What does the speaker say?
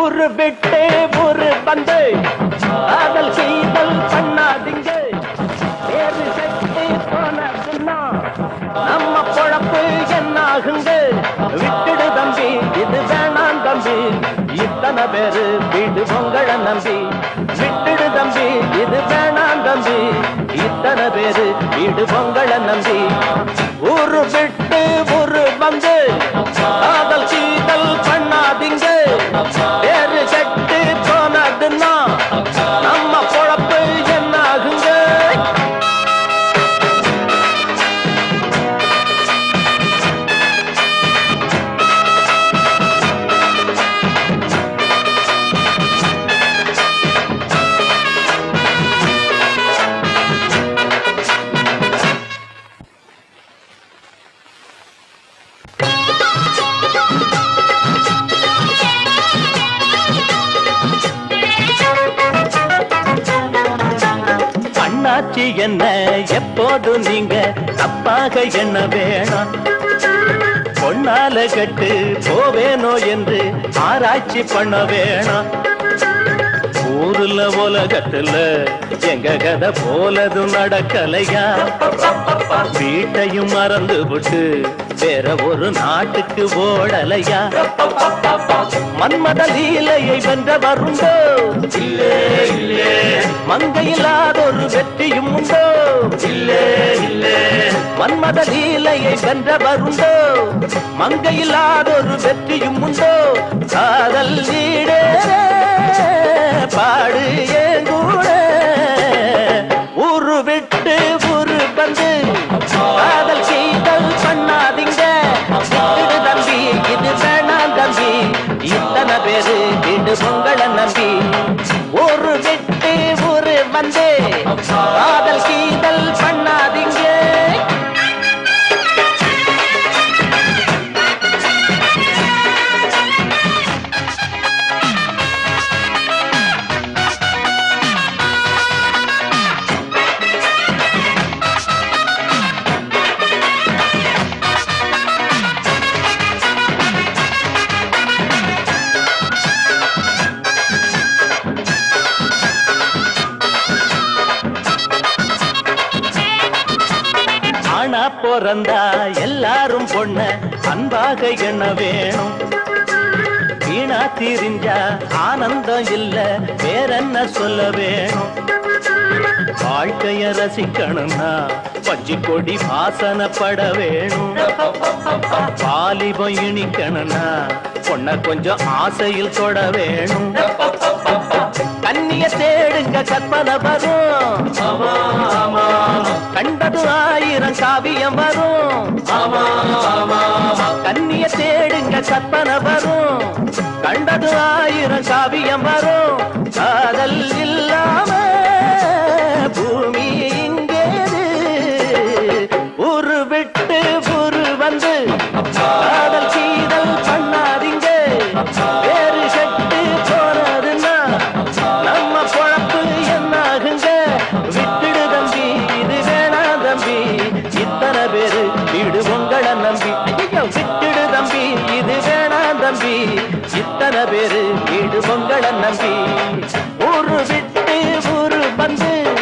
ஊரு விட்டு ஊரு வந்து காதல் செய்தல் பண்ணாதீங்க. வேறு செட்டு போனதுன்னா நம்ம பொழப்பு என்னாகுங்க? விட்டுடு தம்பி இது வேணாம் தம்பி. இத்தனை பேரு வீடு பொங்கல நம்பி. விட்டுடு தம்பி இது வேணாம் தம்பி. இத்தனை பேரு வீடு பொங்கல நம்பி. ஊரு விட்டு ஊரு வந்து என்ன? எப்போது நீங்க தப்பாக என்ன வேணாம்? பொன்னால கட்டு போவேனோ என்று ஆராய்ச்சி பண்ண வேணாம். ஊருல உலகத்துல எங்க கதை போலதும் நடக்கலையா? வீட்டையும் மறந்து விட்டு வேற ஒரு நாட்டுக்கு ஓடலையா? மன்மத லீலையை வென்ற வருண்டோ இல்லே மங்கையில்லாதொரு வெற்றியும் உண்டோ? மன்மத லீலையை வென்ற வருண்டோ மங்கையில்லாதொரு வெற்றியும் உண்டோ? காதல் நீடே ஊரு வந்து பொறந்தா எல்லாரும் பொண்ண அன்பாக எண்ண வேணும். வீணா திரிஞ்சா ஆனந்தம் இல்ல வேறென்ன சொல்ல வேணும்? வாழ்க்கைய ரசிக்கணும்னா பஞ்சு கொடி வாசனப்பட வேணும். வாலிபம் இனிக்கணும்னா பொண்ண கொஞ்சம் ஆசையில் தொட வேணும். கண்ணிய தேடுங்க கற்பனை வரும் கண்டது ஆயிரம் காவியம் வரும். கண்ணிய தேடுங்க கற்பனை வரும். கண்டது ஆயிரம் காவியம் வரும். எத்தனை பேரு? வீடு உங்களை நம்பி. விட்டுடு தம்பி. இது வேணாம் தம்பி. இத்தனை பேரு? வீடு உங்களை நம்பி. ஒரு விட்டு ஒரு பந்து.